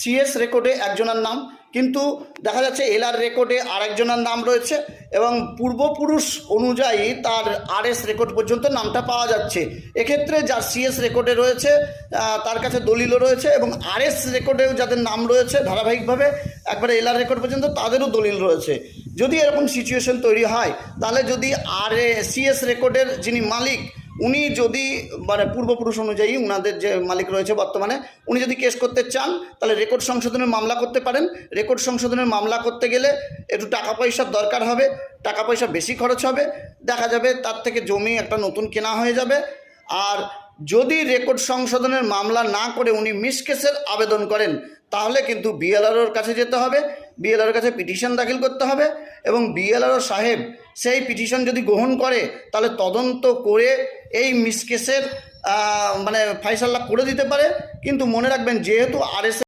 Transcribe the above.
CS রেকর্ডে একজনের নাম, কিন্তু দেখা যাচ্ছে এলআর রেকর্ডে আরেকজনের নাম রয়েছে এবং পূর্বপুরুষ অনুযায়ী তার আরএস রেকর্ড পর্যন্ত নামটা পাওয়া যাচ্ছে। এক্ষেত্রে যার সিএস রেকর্ডে রয়েছে তার কাছে দলিলও রয়েছে এবং আরএস রেকর্ডেও যাদের নাম রয়েছে ধারাবাহিকভাবে, একবারে এলআর রেকর্ড পর্যন্ত তাদেরও দলিল রয়েছে। যদি এরকম সিচুয়েশন তৈরি হয়, তাহলে যদি আর সিএস রেকর্ডের যিনি মালিক উনি যদি মানে পূর্বপুরুষ অনুযায়ী উনাদের যে মালিক রয়েছে বর্তমানে, উনি যদি কেস করতে চান, তাহলে রেকর্ড সংশোধনের মামলা করতে পারেন। রেকর্ড সংশোধনের মামলা করতে গেলে একটু টাকা পয়সার দরকার হবে, টাকা পয়সা বেশি খরচ হবে। দেখা যাবে তার থেকে জমি একটা নতুন কেনা হয়ে যাবে। আর যদি রেকর্ড সংশোধনের মামলা না করে উনি মিস কেসের আবেদন করেন, তাহলে কিন্তু বিএলআরওর কাছে যেতে হবে। বিএলআরওর কাছে পিটিশন দাখিল করতে হবে এবং বিএলআরও সাহেব সেই পিটিশন যদি গ্রহণ করে, তাহলে তদন্ত করে এই মিসকেসের মানে ফাইসাল্লা করে দিতে পারে। কিন্তু মনে রাখবেন, যেহেতু আরএস